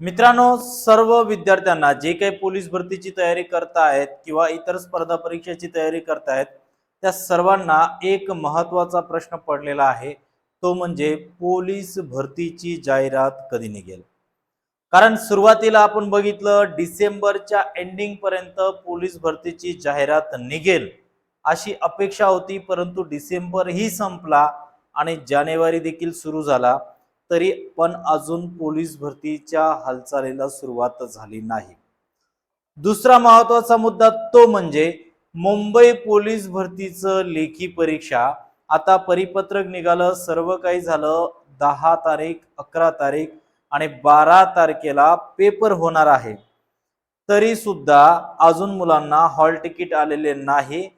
मित्रांनो सर्व विद्यार्थ्यांना जे काही पोलीस भरतीची तयारी करतायत किंवा इतर स्पर्धा परीक्षेची तयारी करतायत त्या सर्वांना एक महत्त्वाचा प्रश्न पडलेला आहे. तो म्हणजे पोलीस भरतीची जाहिरात कधी निघेल? कारण सुरुवातीला आपण बघितलं डिसेंबरच्या एंडिंग पर्यंत पोलीस भरतीची जाहिरात निघेल अशी अपेक्षा होती. परंतु डिसेंबर ही संपला आणि जानेवारी देखील सुरू झाला. तरी पण अजून पोलीस भरतीच्या हालचालीला सुरुवात झाली नाही. दुसरा महत्त्वाचा मुद्दा तो म्हणजे मुंबई पोलीस भरतीचं लेखी परीक्षा. आता परिपत्रक निघालं सर्व काही झालं दहा तारीख अकरा तारीख आणि बारा तारखेला पेपर होणार आहे. तरी सुद्धा अजून मुलांना हॉल तिकीट आलेले नाही.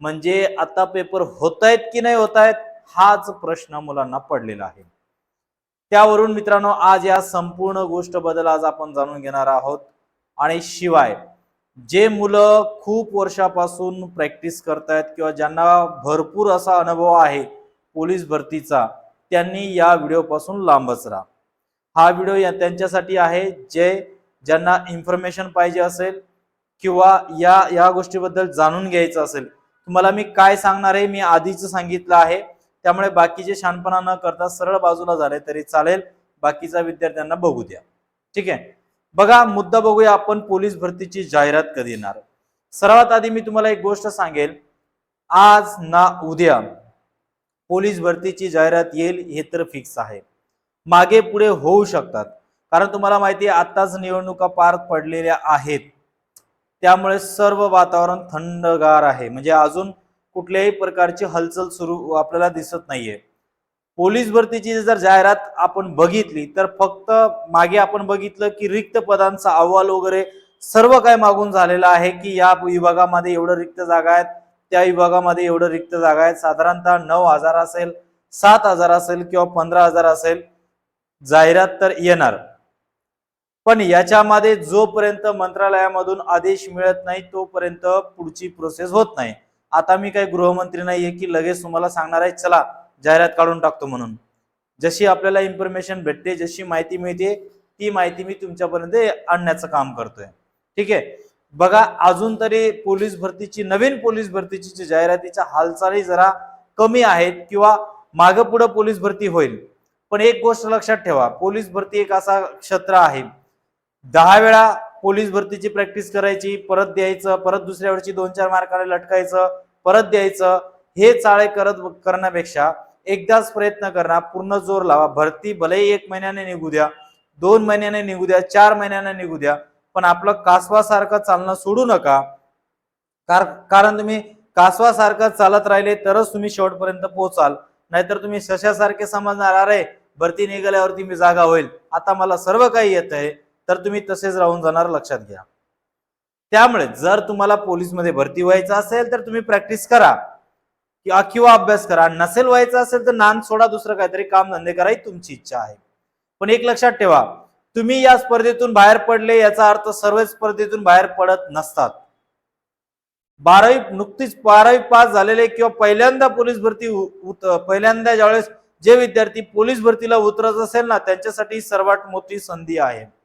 म्हणजे आता पेपर होत आहेत की नाही होत आहेत हाच प्रश्न मुलांना पडलेला आहे. त्यावरून मित्रांनो आज या संपूर्ण गोष्टबद्दल आज आपण जाणून घेणार आहोत. आणि शिवाय जे मुलं खूप वर्षापासून प्रॅक्टिस करतायत किंवा ज्यांना भरपूर असा अनुभव आहे पोलीस भरतीचा त्यांनी या व्हिडिओपासून लांबच राहा. हा व्हिडिओ या त्यांच्यासाठी आहे जे ज्यांना इन्फॉर्मेशन पाहिजे असेल किंवा या या गोष्टीबद्दल जाणून घ्यायचं असेल. तुम्हाला मी काय सांगणार आहे मी आधीच सांगितलं आहे. त्यामुळे बाकीचे शानपणा न करता सरळ बाजूला झाले तरी चालेल. बाकीचा विद्यार्थ्यांना बघू द्या. ठीक आहे? बघा मुद्दा बघूया आपण पोलीस भरतीची जाहिरात कधी येणार. सर्वात आधी मी तुम्हाला एक गोष्ट सांगेल. आज ना उद्या पोलीस भरतीची जाहिरात येईल हे तर फिक्स आहे. मागे पुढे होऊ शकतात. कारण तुम्हाला माहिती आहे आताच निवडणुका पार पडलेल्या आहेत. त्यामुळे सर्व वातावरण थंडगार आहे. म्हणजे अजून कुठल्याही प्रकारची हलचल सुरू आपल्याला दिसत नाहीये. पोलीस भरतीची जर जाहिरात आपण बघितली तर फक्त मागे आपण बघितलं की रिक्त पदांचा अहवाल वगैरे सर्व काय मागून झालेलं आहे की या विभागामध्ये एवढं रिक्त जागा आहेत त्या विभागामध्ये एवढं रिक्त जागा आहेत. साधारणतः नऊ हजार असेल सात हजार असेल किंवा पंधरा हजार असेल जाहिरात तर येणार. पण याच्यामध्ये जोपर्यंत मंत्रालयामधून आदेश मिळत नाही तोपर्यंत पुढची प्रोसेस होत नाही. आता मी काही गृहमंत्री नाहीये की लगेच तुम्हाला सांगणार आहे चला जाहिरात काढून टाकतो म्हणून. जशी आपल्याला इन्फॉर्मेशन भेटते जशी माहिती मिळते ती माहिती मी तुमच्यापर्यंत आणण्याचं काम करतोय. ठीक आहे? बघा अजून तरी पोलीस भरतीची नवीन पोलीस भरतीची जाहिरातीच्या हालचाली जरा कमी आहेत किंवा मागं पुढं पोलीस भरती होईल. पण एक गोष्ट लक्षात ठेवा पोलीस भरती एक असा क्षेत्र आहे. दहा वेळा पोलीस भरतीची प्रॅक्टिस करायची परत द्यायचं परत दुसऱ्या वेळची दोन चार मार्काने लटकायचं परत द्यायचं हे चाळे करत करण्यापेक्षा एकदाच प्रयत्न करा पूर्ण जोर लावा. भरती भलेही एक महिन्याने निघू द्या दोन महिन्याने निघू द्या चार महिन्याने निघू द्या पण आपलं कासवासारखं चालणं सोडू नका. कारण तुम्ही कासवासारखं चालत राहिले तरच तुम्ही शेवटपर्यंत पोहोचाल. नाहीतर तुम्ही सशासारखे समजणार अरे भरती निघाल्यावरती मी जागा होईल. आता मला सर्व काही येत आहे तर तुम्ही तसेच राहून जाणार लक्षात घ्या. त्यामुळे जर तुम्हाला पोलीसमध्ये भरती व्हायचं असेल तर तुम्ही प्रॅक्टिस करा. किंवा किंवा अभ्यास करा. नसेल व्हायचं असेल तर नान सोडा दुसरं काहीतरी काम धंदे करा ही तुमची इच्छा आहे. पण एक लक्षात ठेवा तुम्ही या स्पर्धेतून बाहेर पडले याचा अर्थ सर्व स्पर्धेतून बाहेर पडत नसतात. बारावी नुकतीच बारावी पास झालेले किंवा पहिल्यांदा पोलीस भरती उत- पहिल्यांदा ज्यावेळेस जे विद्यार्थी पोलीस भरतीला उतरत असेल ना त्यांच्यासाठी सर्वात मोठी संधी आहे.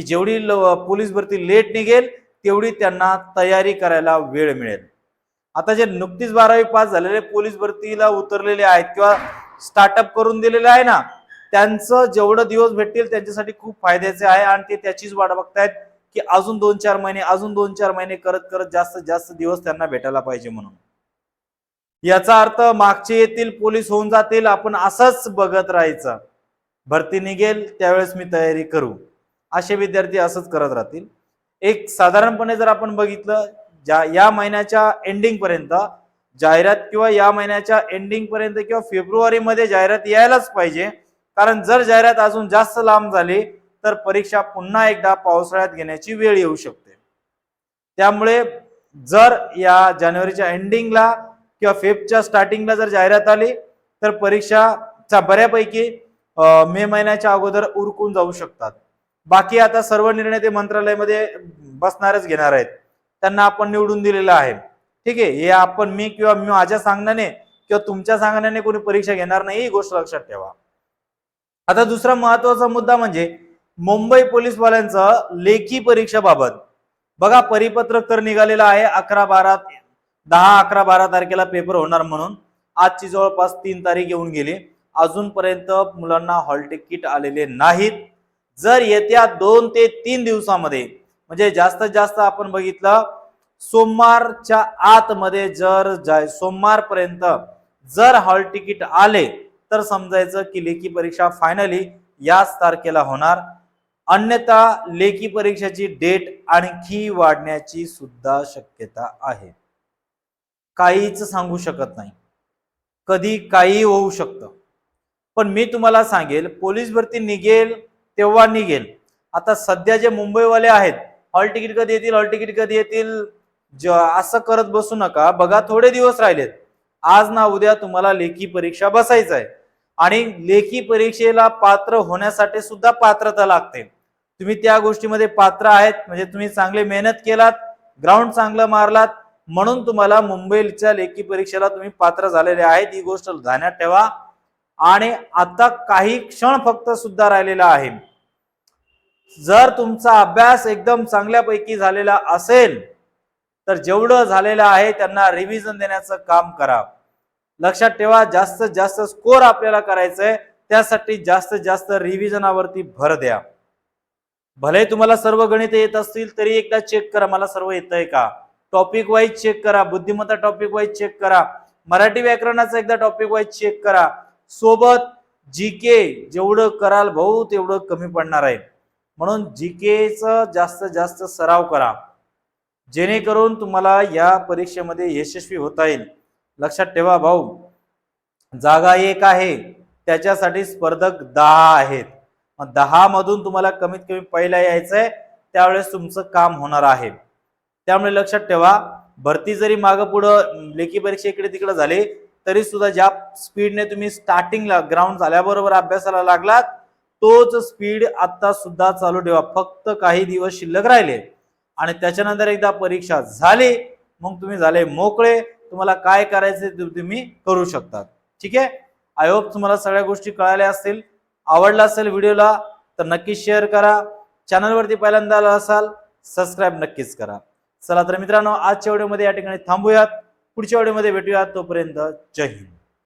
की जेवढी ल- पोलीस भरती लेट निघेल तेवढी त्यांना तयारी करायला वेळ मिळेल. आता जे नुकतीच बारावी पास झालेले पोलीस भरतीला उतरलेले आहेत किंवा स्टार्टअप करून दिलेले आहे ना त्यांचं जेवढं दिवस भेटतील त्यांच्यासाठी खूप फायद्याचे आहे आणि ते त्याचीच वाट बघतायत की अजून दोन चार महिने अजून दोन चार महिने करत करत जास्तीत जास्त दिवस त्यांना भेटायला पाहिजे म्हणून. याचा अर्थ मागचे येतील पोलीस होऊन जातील आपण असंच बघत राहायचं. भरती निघेल त्यावेळेस मी तयारी करू. असे विद्यार्थी असंच करत राहतील. एक साधारणपणे जर आपण बघितलं ज्या या महिन्याच्या एंडिंग पर्यंत जाहिरात किंवा या महिन्याच्या एंडिंग पर्यंत किंवा फेब्रुवारी मध्ये जाहिरात यायलाच पाहिजे. कारण जर जाहिरात अजून जास्त लांब झाली तर परीक्षा पुन्हा एकदा पावसाळ्यात घेण्याची वेळ येऊ शकते. त्यामुळे जर या जानेवारीच्या एंडिंगला किंवा फेबच्या स्टार्टिंगला जर जाहिरात आली तर परीक्षाचा बऱ्यापैकी मे महिन्याच्या अगोदर उरकून जाऊ शकतात. बाकी आता सर्व निर्णय ते मंत्रालयामध्ये बसणारच घेणार आहेत. त्यांना आपण निवडून दिलेलं आहे. ठीक आहे हे आपण मी किंवा मी माझ्या सांगण्याने किंवा तुमच्या सांगण्याने कोणी परीक्षा घेणार नाही ही गोष्ट लक्षात ठेवा. आता दुसरा महत्त्वाचा मुद्दा म्हणजे मुंबई पोलीसवाल्यांचं लेखी परीक्षेबाबत बघा परिपत्रक तर निघालेलं आहे अकरा बारा दहा अकरा बारा तारखेला पेपर होणार म्हणून. आजची जवळपास तीन तारीख येऊन गेली. अजूनपर्यंत मुलांना हॉल तिकीट आलेले नाहीत. जर येत्या दोन ते तीन दिवसामध्ये म्हणजे जास्तीत जास्त आपण बघितलं सोमवारच्या आतमध्ये जर जाय सोमवारपर्यंत जर हॉल तिकीट आले तर समजायचं की लेखी परीक्षा फायनली याच तारखेला होणार. अन्यथा लेखी परीक्षेची डेट आणखी वाढण्याची सुद्धा शक्यता आहे. काहीच सांगू शकत नाही. कधी काही होऊ शकतं. पण मी तुम्हाला सांगेल पोलीस भरती निघेल तेव्हा निघेल. आता सध्या जे मुंबईवाले आहेत हॉल तिकीट कधी येतील हॉल तिकीट कधी येतील ज- असं करत बसू नका. बघा थोडे दिवस राहिलेत. आज ना उद्या तुम्हाला लेखी परीक्षा बसायचं आहे. आणि लेखी परीक्षेला पात्र होण्यासाठी सुद्धा पात्रता लागते. तुम्ही त्या गोष्टीमध्ये पात्र आहेत म्हणजे तुम्ही चांगले मेहनत केलात ग्राउंड चांगलं मारलात म्हणून तुम्हाला मुंबईच्या लेखी परीक्षेला तुम्ही पात्र झालेले आहेत. ही गोष्ट ध्यानात ठेवा. आणि आता काही क्षण फक्त सुद्धा राहिलेला आहे. जर तुमचा अभ्यास एकदम चांगल्यापैकी झालेला असेल तर जेवढं झालेलं आहे त्यांना रिव्हिजन देण्याचं काम करा. लक्षात ठेवा जास्तीत जास्त स्कोर आपल्याला करायचंय त्यासाठी जास्तीत जास्त रिव्हिजनावरती भर द्या. भले तुम्हाला सर्व गणित येत असतील तरी एकदा चेक करा मला सर्व येत आहे का? टॉपिक वाईज चेक करा बुद्धिमत्ता टॉपिक वाईज चेक करा मराठी व्याकरणाचा एकदा टॉपिक वाईज चेक करा. सोबत जी के जेवढं कराल भाऊ तेवढं कमी पडणार आहे. म्हणून जी केचं जास्तीत जास्त सराव करा. जेणेकरून तुम्हाला या परीक्षेमध्ये यशस्वी होता येईल. लक्षात ठेवा भाऊ. जागा एक आहे. त्याच्यासाठी स्पर्धक दहा आहेत. मग दहा मधून तुम्हाला कमीत कमी पहिला यायचंय. त्यावेळेस तुमचं काम होणार आहे. त्यामुळे लक्षात ठेवा. भरती जरी मागं पुढं लेखी परीक्षा इकडे तिकडे झाली तरी सुद्धा ज्या स्पीडने तुम्ही स्टार्टिंगला ग्राउंड झाल्याबरोबर अभ्यासाला लागलात तोच स्पीड आता सुद्धा चालू ठेवा. फक्त काही दिवस शिल्लक राहिले. आणि त्याच्यानंतर एकदा परीक्षा झाली मग तुम्ही झाले मोकळे. तुम्हाला काय करायचे ते तुम्ही करू शकता ठीक आहे? आय होप तुम्हाला सगळ्या गोष्टी कळाल्या असतील. आवडला असेल व्हिडिओला तर नक्की शेअर करा. चॅनलवरती पहिल्यांदा आला असाल सबस्क्राईब नक्कीच करा. चला तर मित्रांनो आजच्या व्हिडिओमध्ये या ठिकाणी थांबूयात. पुढच्या व्हिडिओमध्ये भेटूयात. तोपर्यंत जय हिंद.